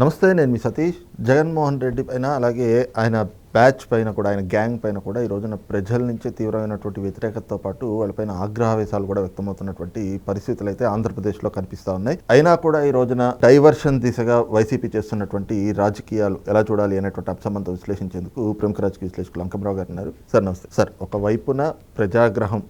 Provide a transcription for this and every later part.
నమస్తే నేను మీ సతీష్. జగన్మోహన్ రెడ్డి పైన అలాగే ఆయన బ్యాచ్ పైన కూడా ఆయన గ్యాంగ్ పైన కూడా ఈ రోజున ప్రజల నుంచి తీవ్రమైనటువంటి వ్యతిరేకతతో పాటు వాళ్ళపైన ఆగ్రహావేశాలు కూడా వ్యక్తమవుతున్నటువంటి పరిస్థితులు అయితే ఆంధ్రప్రదేశ్లో కనిపిస్తూ ఉన్నాయి. అయినా కూడా ఈ రోజున డైవర్షన్ దిశగా వైసీపీ చేస్తున్నటువంటి రాజకీయాలు ఎలా చూడాలి అనేటువంటి అంశమంతా విశ్లేషించేందుకు ప్రముఖ రాజకీయ విశ్లేషకులు అంకమరావు గారు ఉన్నారు. సార్ నమస్తే. సార్ ఒకవైపున ప్రజాగ్రహం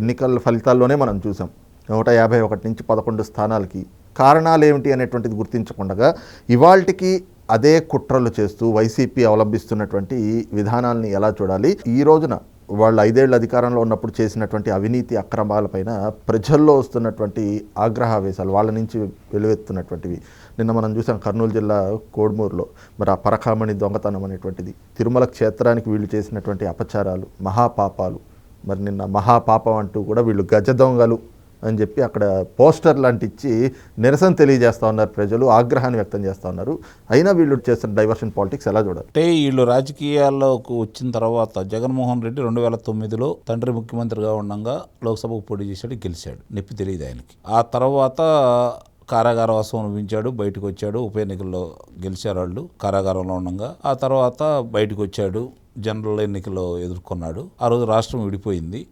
ఎన్నికల ఫలితాల్లోనే మనం చూసాం. నూట యాభై ఒకటి నుంచి పదకొండు స్థానాలకి కారణాలు ఏమిటి అనేటువంటిది గుర్తించకుండా ఇవాళ్టికి అదే కుట్రలు చేస్తూ వైసీపీ అవలంబిస్తున్నటువంటి విధానాల్ని ఎలా చూడాలి? ఈ రోజున వాళ్ళు ఐదేళ్ళు అధికారంలో ఉన్నప్పుడు చేసినటువంటి అవినీతి అక్రమాలపైన ప్రజల్లో వస్తున్నటువంటి ఆగ్రహావేశాలు వాళ్ళ నుంచి వెలువెత్తున్నటువంటివి నిన్న మనం చూసాం కర్నూలు జిల్లా కోడ్మూరులో. మరి ఆ పరకామణి దొంగతనం అనేటువంటిది తిరుమల క్షేత్రానికి వీళ్ళు చేసినటువంటి అపచారాలు మహాపాపాలు. మరి నిన్న మహాపాపం అంటూ కూడా వీళ్ళు గజ దొంగలు. అని చెప్పి అక్కడ పోస్టర్ లాంటి ఇచ్చి నిరసన తెలియజేస్తా ఉన్నారు ప్రజలు ఆగ్రహాన్ని వ్యక్తం చేస్తూ ఉన్నారు. అయినా వీళ్ళు చేస్తున్న డైవర్షన్ పాలిటిక్స్ ఎలా చూడాలి? అంటే వీళ్ళు రాజకీయాల్లోకి వచ్చిన తర్వాత జగన్మోహన్ రెడ్డి రెండు వేల తొమ్మిదిలో తండ్రి ముఖ్యమంత్రిగా ఉండగా లోక్సభకు పోటీ చేశాడు గెలిచాడు. నొప్పి తెలియదు ఆయనకి. ఆ తర్వాత కారాగార వాసం అనుభవించాడు బయటకు వచ్చాడు. ఉప ఎన్నికల్లో గెలిచారు వాళ్ళు కారాగారంలో ఉండగా. ఆ తర్వాత బయటకు వచ్చాడు జనరల్ ఎన్నికల్లో ఎదుర్కొన్నాడు. ఆ రోజు రాష్ట్రం విడిపోయింది.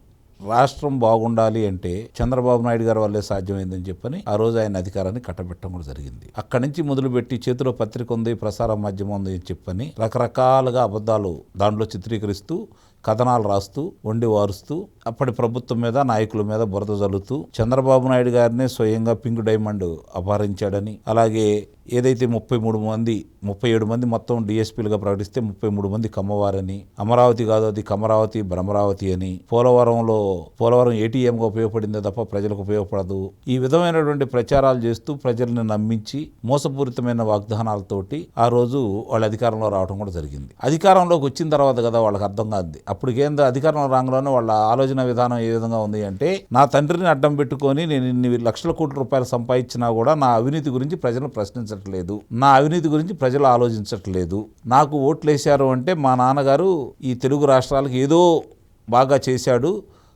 రాష్ట్రం బాగుండాలి అంటే చంద్రబాబు నాయుడు గారి వల్లే సాధ్యమైందని చెప్పని ఆ రోజు ఆయన అధికారాన్ని కట్టబెట్టడం కూడా జరిగింది. అక్కడి నుంచి మొదలుపెట్టి చేతిలో పత్రిక ఉంది ప్రసార మాధ్యమం ఉంది అని చెప్పని రకరకాలుగా అబద్ధాలు దాంట్లో చిత్రీకరిస్తూ కథనాలు రాస్తూ వండి వారుస్తూ అప్పటి ప్రభుత్వం మీద నాయకుల మీద బురద జల్లుతూ చంద్రబాబు నాయుడు గారినే స్వయంగా పింక్ డైమండ్ అపహరించాడని అలాగే ఏదైతే ముప్పై మూడు మంది ముప్పై ఏడు మంది మొత్తం డిఎస్పీలుగా ప్రకటిస్తే ముప్పై మూడు మంది కమ్మవారని అమరావతి కాదు అది కమరావతి భ్రమరావతి అని పోలవరంలో పోలవరం ఏటీఎంగా ఉపయోగపడిందే తప్ప ప్రజలకు ఉపయోగపడదు. ఈ విధమైనటువంటి ప్రచారాలు చేస్తూ ప్రజల్ని నమ్మించి మోసపూరితమైన వాగ్దానాలతోటి ఆ రోజు వాళ్ళ అధికారంలో రావడం కూడా జరిగింది. అధికారంలోకి వచ్చిన తర్వాత కదా వాళ్ళకి అర్థం కాదు అప్పుడు కేంద్ర అధికారంలో రాగానే వాళ్ళ ఆలోచన విధానం ఏ విధంగా ఉంది అంటే నా తండ్రిని అడ్డం పెట్టుకొని నేను ఇన్ని లక్షల కోట్ల రూపాయలు సంపాదించినా కూడా నా అవినీతి గురించి ప్రజలు ప్రశ్నించట్లేదు. నా అవినీతి గురించి ప్రజలు ఆలోచించట్లేదు. నాకు ఓట్లు వేశారు అంటే మా నాన్నగారు ఈ తెలుగు రాష్ట్రాలకు ఏదో బాగా చేశాడు.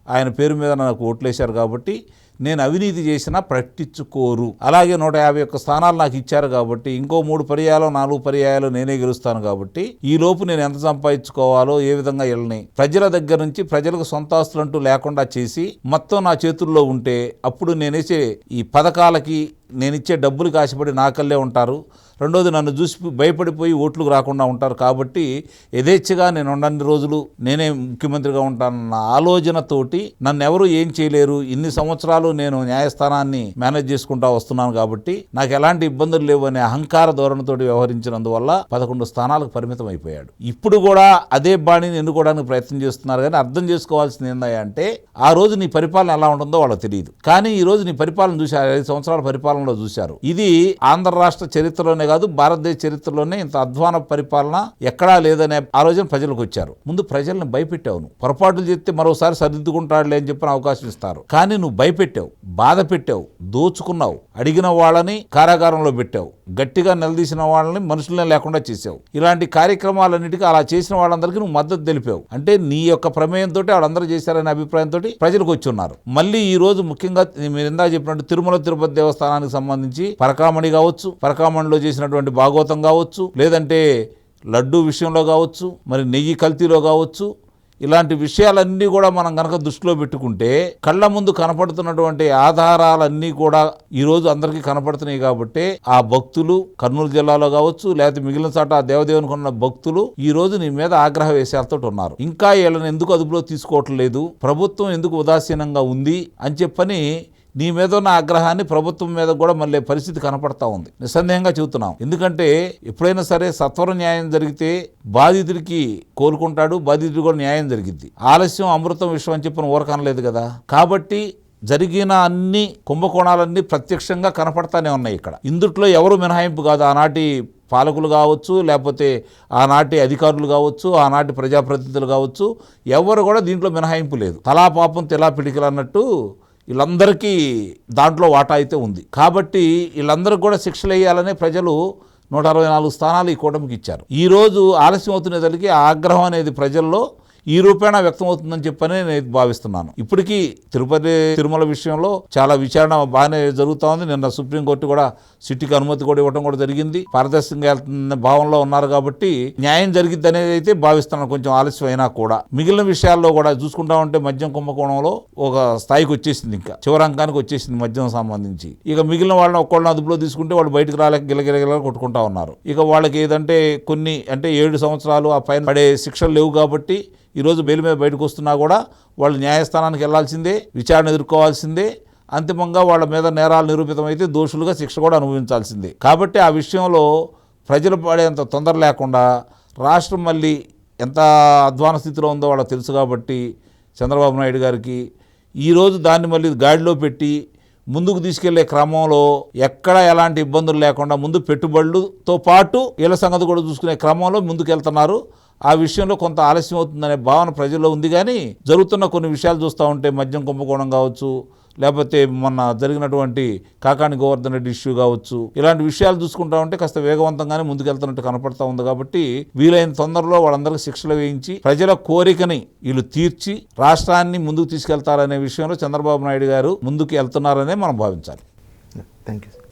ఆయన పేరు మీద నాకు ఓట్లేశారు కాబట్టి నేను అవినీతి చేసినా పట్టించుకోరు అలాగే నూట యాభై ఒక్క స్థానాలు నాకు ఇచ్చారు కాబట్టి ఇంకో మూడు పర్యాయాలు నాలుగు పర్యాయాలు నేనే గెలుస్తాను కాబట్టి ఈ లోపు నేను ఎంత సంపాదించుకోవాలో ఏ విధంగా వెళ్ళని. ప్రజల దగ్గర నుంచి ప్రజలకు సొంత ఆస్తులంటూ లేకుండా చేసి మొత్తం నా చేతుల్లో ఉంటే అప్పుడు నేనేసే ఈ పథకాలకి నేను ఇచ్చే డబ్బులు కాసిపడి నాకల్లే ఉంటారు. రెండోది నన్ను చూసి భయపడిపోయి ఓట్లు రాకుండా ఉంటారు కాబట్టి యథేచ్ఛగా నేను ఉండని రోజులు నేనే ముఖ్యమంత్రిగా ఉంటానన్న ఆలోచనతోటి నన్ను ఎవరు ఏం చేయలేరు. ఇన్ని సంవత్సరాలు నేను న్యాయస్థానాన్ని మేనేజ్ చేసుకుంటా వస్తున్నాను కాబట్టి నాకు ఎలాంటి ఇబ్బందులు లేవు అనే అహంకార ధోరణితోటి వ్యవహరించినందువల్ల పదకొండు స్థానాలకు పరిమితం అయిపోయాడు. ఇప్పుడు కూడా అదే బాణిని ఎన్నుకోవడానికి ప్రయత్నం చేస్తున్నారు కానీ అర్థం చేసుకోవాల్సింది ఏంటంటే ఆ రోజు నీ పరిపాలన ఎలా ఉంటుందో వాళ్ళకి తెలియదు. కానీ ఈ రోజు నీ పరిపాలన చూసి ఐదు సంవత్సరాల పరిపాలన కాలంలో చూశారు. ఇది ఆంధ్ర రాష్ట్ర చరిత్రలోనే కాదు భారతదేశ చరిత్రలోనే ఇంత అధ్వాన పరిపాలన ఎక్కడా లేదనే ఆలోచన ప్రజలకు వచ్చారు. ముందు ప్రజల్ని భయపెట్టావు నువ్వు. పొరపాట్లు చేస్తే మరోసారి సరిదిద్దుకుంటాడులే అని చెప్పిన అవకాశం ఇస్తారు. కానీ నువ్వు భయపెట్టావు బాధ పెట్టావు దోచుకున్నావు అడిగిన వాళ్ళని కారాగారంలో పెట్టావు. గట్టిగా నిలదీసిన వాళ్ళని మనుషులనే లేకుండా చేసావు. ఇలాంటి కార్యక్రమాలన్నిటికీ అలా చేసిన వాళ్ళందరికీ నువ్వు మద్దతు తెలిపావు. అంటే నీ యొక్క ప్రమేయంతో వాళ్ళందరూ చేశారనే అభిప్రాయంతో ప్రజలకు వచ్చి ఉన్నారు. మళ్ళీ ఈ రోజు ముఖ్యంగా మీరు ఇందా చెప్పినట్టు తిరుమల తిరుపతి దేవస్థానానికి సంబంధించి పరకామణి కావచ్చు పరకామణిలో చేసినటువంటి భాగవతం కావచ్చు లేదంటే లడ్డూ విషయంలో కావచ్చు మరి నెయ్యి కల్తీలో కావచ్చు ఇలాంటి విషయాలన్నీ కూడా మనం కనుక దృష్టిలో పెట్టుకుంటే కళ్ళ ముందు కనపడుతున్నటువంటి ఆధారాలన్నీ కూడా ఈరోజు అందరికీ కనపడుతున్నాయి కాబట్టి ఆ భక్తులు కర్నూలు జిల్లాలో కావచ్చు లేకపోతే మిగిలిన చోట ఆ దేవదేవునికి ఉన్న భక్తులు ఈ రోజు నీ మీద ఆగ్రహ వేషాలతో ఉన్నారు. ఇంకా వీళ్ళని ఎందుకు అదుపులో తీసుకోవట్లేదు? ప్రభుత్వం ఎందుకు ఉదాసీనంగా ఉంది అని చెప్పని నీ మీద ఉన్న ఆగ్రహాన్ని ప్రభుత్వం మీద కూడా మళ్ళీ పరిస్థితి కనపడతా ఉంది. నిస్సందేహంగా చెబుతున్నాం. ఎందుకంటే ఎప్పుడైనా సరే సత్వర న్యాయం జరిగితే బాధితుడికి కోలుకుంటాడు బాధితుడికి కూడా న్యాయం జరిగింది ఆలస్యం అమృతం విషయం అని చెప్పిన ఊరకనలేదు కదా? కాబట్టి జరిగిన అన్ని కుంభకోణాలన్నీ ప్రత్యక్షంగా కనపడతానే ఉన్నాయి ఇక్కడ. ఇందుట్లో ఎవరు మినహాయింపు కాదు. ఆనాటి పాలకులు కావచ్చు లేకపోతే ఆనాటి అధికారులు కావచ్చు ఆనాటి ప్రజాప్రతినిధులు కావచ్చు ఎవరు కూడా దీంట్లో మినహాయింపు లేదు. తలా పాపం తెలా పిడికలు అన్నట్టు వీళ్ళందరికీ దాంట్లో వాటా అయితే ఉంది. కాబట్టి వీళ్ళందరికీ కూడా శిక్షలు వేయాలనే ప్రజలు నూట అరవై నాలుగు స్థానాలు ఈ కూటమికి ఇచ్చారు. ఈ రోజు ఆలస్యం అవుతున్నదలికి ఆగ్రహం అనేది ప్రజల్లో ఈ రూపేణా వ్యక్తమవుతుందని చెప్పని నేను భావిస్తున్నాను. ఇప్పటికీ తిరుపతి తిరుమల విషయంలో చాలా విచారణ బాగానే జరుగుతూ ఉంది నిన్న సుప్రీంకోర్టు కూడా సిటీకి అనుమతి కూడా ఇవ్వడం కూడా జరిగింది. పారదర్శకంగా వెళ్తున్న భావంలో ఉన్నారు కాబట్టి న్యాయం జరిగిద్ది అనేది అయితే భావిస్తున్నాను. కొంచెం ఆలస్యం అయినా కూడా. మిగిలిన విషయాల్లో కూడా చూసుకుంటా ఉంటే మద్యం కుంభకోణంలో ఒక స్థాయికి వచ్చేసింది ఇంకా. చివరి అంకానికి వచ్చేసింది మద్యం సంబంధించి. ఇక మిగిలిన వాళ్ళని ఒక్కళ్ళని అదుపులో తీసుకుంటే వాళ్ళు బయటకు రాలేక గిలగిలగిల కొట్టుకుంటా ఉన్నారు. ఇక వాళ్ళకి ఏదంటే కొన్ని అంటే ఏడు సంవత్సరాలు ఆ పైన పడే శిక్షలు లేవు కాబట్టి ఈరోజు బెయిల్ మీద బయటకు వస్తున్నా కూడా వాళ్ళు న్యాయస్థానానికి వెళ్ళాల్సిందే విచారణ ఎదుర్కోవాల్సిందే అంతిమంగా వాళ్ళ మీద నేరాలు నిరూపితమైతే దోషులుగా శిక్ష కూడా అనుభవించాల్సిందే. కాబట్టి ఆ విషయంలో ప్రజలు పడేంత తొందర లేకుండా రాష్ట్రం మళ్ళీ ఎంత అధ్వాన స్థితిలో ఉందో వాళ్ళకి తెలుసు కాబట్టి చంద్రబాబు నాయుడు గారికి ఈరోజు దాన్ని మళ్ళీ గాడిలో పెట్టి ముందుకు తీసుకెళ్ళే క్రమంలో ఎక్కడ ఎలాంటి ఇబ్బందులు లేకుండా ముందు పెట్టుబడులతో పాటు ఇళ్ళ సంగతి కూడా చూసుకునే క్రమంలో ముందుకు వెళ్తున్నారు ఆ విషయంలో కొంత ఆలస్యం అవుతుందనే భావన ప్రజల్లో ఉంది కానీ జరుగుతున్న కొన్ని విషయాలు చూస్తూ ఉంటే మద్యం కుంభకోణం కావచ్చు లేకపోతే మొన్న జరిగినటువంటి కాకాని గోవర్ధన్ రెడ్డి ఇష్యూ కావచ్చు ఇలాంటి విషయాలు చూసుకుంటా ఉంటే కాస్త వేగవంతంగానే ముందుకెళ్తున్నట్టు కనపడతా ఉంది కాబట్టి వీలైన తొందరలో వాళ్ళందరికీ శిక్షలు వేయించి ప్రజల కోరికని వీళ్ళు తీర్చి రాష్ట్రాన్ని ముందుకు తీసుకెళ్తారనే విషయంలో చంద్రబాబు నాయుడు గారు ముందుకు వెళ్తున్నారనే మనం భావించాలి. Thank you